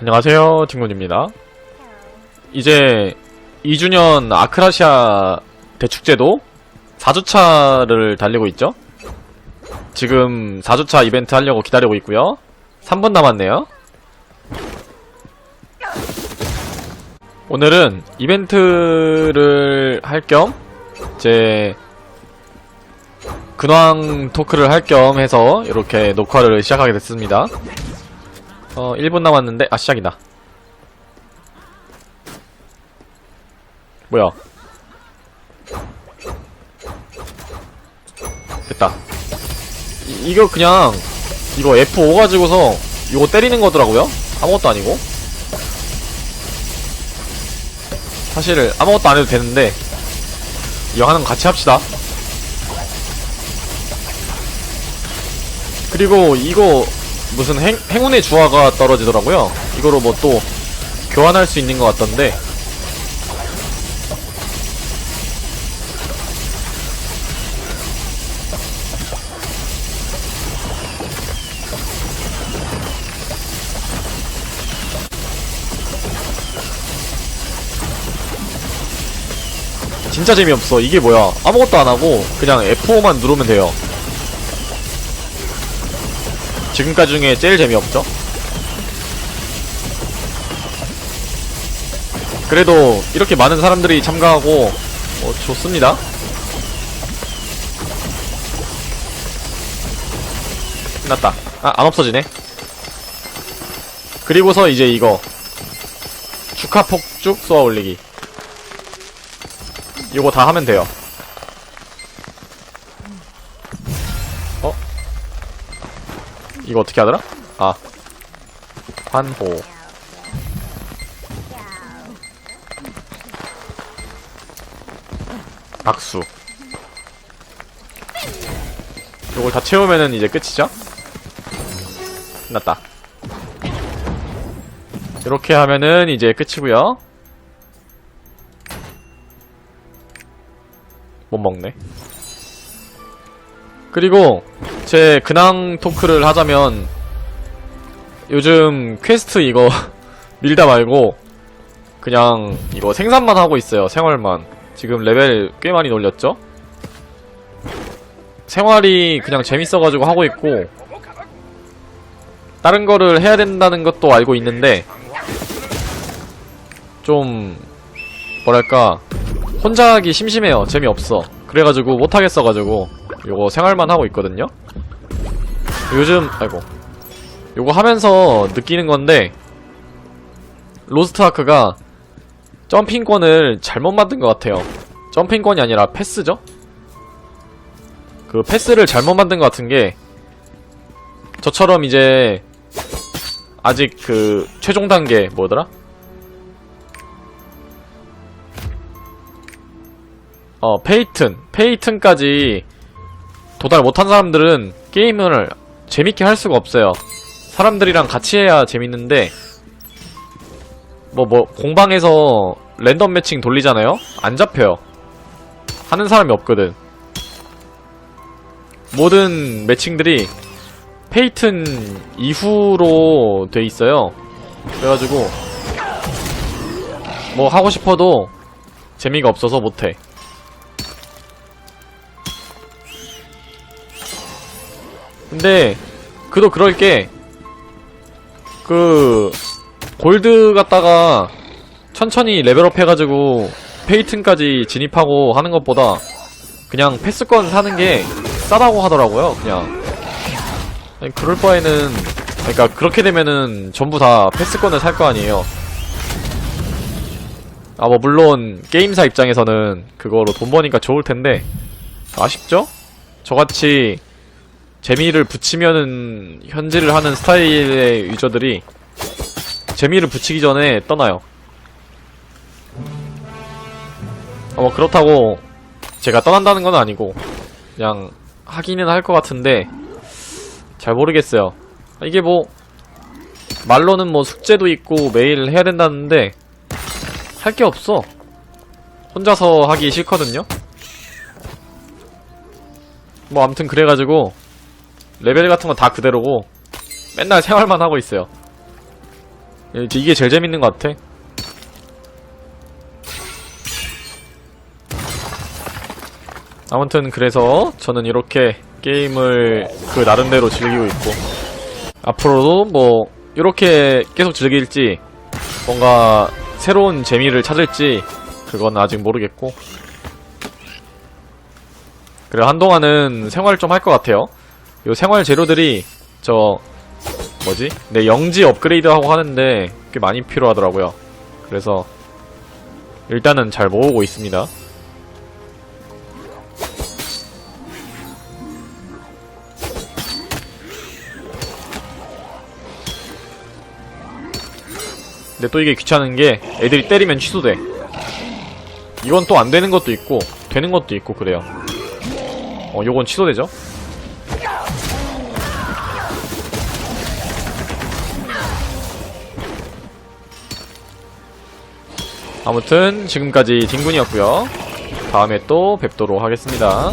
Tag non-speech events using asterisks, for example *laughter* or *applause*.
안녕하세요, 친구입니다. 이제 2주년 아크라시아 대축제도 4주차를 달리고 있죠? 지금 4주차 이벤트 하려고 기다리고 있고요. 3분 남았네요. 오늘은 이벤트를 할 겸, 제, 근황 토크를 할 겸 해서 이렇게 녹화를 시작하게 됐습니다. 어, 1분 남았는데, 아, 시작이다. 뭐야. 됐다. 이, 이거 그냥, 이거 F5 가지고서, 이거 때리는 거더라고요? 아무것도 아니고. 사실, 아무것도 안 해도 되는데, 이거 하는 거 같이 합시다. 그리고 이거 무슨 행, 행운의 주화가 떨어지더라고요. 이거로 뭐 또 교환할 수 있는 것 같던데. 진짜 재미없어. 이게 뭐야. 아무것도 안 하고 그냥 F5만 누르면 돼요. 지금까지 중에 제일 재미없죠? 그래도 이렇게 많은 사람들이 참가하고 어, 좋습니다. 끝났다. 아, 안 없어지네. 그리고서 이제 이거 축하 폭죽 쏘아 올리기. 이거 다 하면 돼요. 이거 어떻게 하더라? 아. 환호. 박수. 요걸 다 채우면은 이제 끝이죠? 끝났다. 이렇게 하면은 이제 끝이고요. 못 먹네. 그리고 제 근황 토크를 하자면 요즘 퀘스트 이거 *laughs* 밀다 말고 그냥 이거 생산만 하고 있어요. 생활만. 지금 레벨 꽤 많이 놀렸죠? 생활이 그냥 재밌어가지고 하고 있고 다른 거를 해야 된다는 것도 알고 있는데 좀 뭐랄까 혼자 하기 심심해요. 재미없어. 그래가지고 못하겠어가지고 요거 생활만 하고 있거든요. 요즘 아이고 요거 하면서 느끼는 건데 로스트 아크가 점핑권을 잘못 만든 것 같아요. 점핑권이 아니라 패스죠? 그 패스를 잘못 만든 것 같은 게 저처럼 이제 아직 그 최종 단계 뭐더라? 어 페이튼 페이튼까지 도달 못한 사람들은 게임을 재밌게 할 수가 없어요. 사람들이랑 같이 해야 재밌는데 뭐뭐 공방에서 랜덤 매칭 돌리잖아요? 안 잡혀요. 하는 사람이 없거든. 모든 매칭들이 페이튼 이후로 돼 있어요. 그래가지고 뭐 하고 싶어도 재미가 없어서 못해. 근데 그도 그럴 게 그 골드 갖다가 천천히 레벨업 해가지고 페이튼까지 진입하고 하는 것보다 그냥 패스권 사는 게 싸다고 하더라고요 그냥 아니, 그럴 바에는 그러니까 그렇게 되면은 전부 다 패스권을 살 거 아니에요 아 뭐 물론 게임사 입장에서는 그거로 돈 버니까 좋을 텐데 아쉽죠? 저같이 재미를 붙이면은 현질을 하는 스타일의 유저들이 재미를 붙이기 전에 떠나요. 어, 뭐 그렇다고 제가 떠난다는 건 아니고 그냥 하기는 할 것 같은데 잘 모르겠어요. 이게 뭐 말로는 뭐 숙제도 있고 매일 해야 된다는데 할 게 없어. 혼자서 하기 싫거든요. 뭐 아무튼 그래가지고 레벨 같은 건 다 그대로고 맨날 생활만 하고 있어요. 이게 제일 재밌는 것 같아. 아무튼 그래서 저는 이렇게 게임을 그 나름대로 즐기고 있고 앞으로도 뭐 이렇게 계속 즐길지 뭔가 새로운 재미를 찾을지 그건 아직 모르겠고 그래 한동안은 생활 좀 할 것 같아요 요 생활 재료들이 저 뭐지? 내 영지 업그레이드 하고 하는데 꽤 많이 필요하더라고요 그래서 일단은 잘 모으고 있습니다 근데 또 이게 귀찮은 게 애들이 때리면 취소돼. 이건 또 안 되는 것도 있고 되는 것도 있고 그래요. 어, 요건 취소되죠? 아무튼 지금까지 딩군이었고요. 다음에 또 뵙도록 하겠습니다.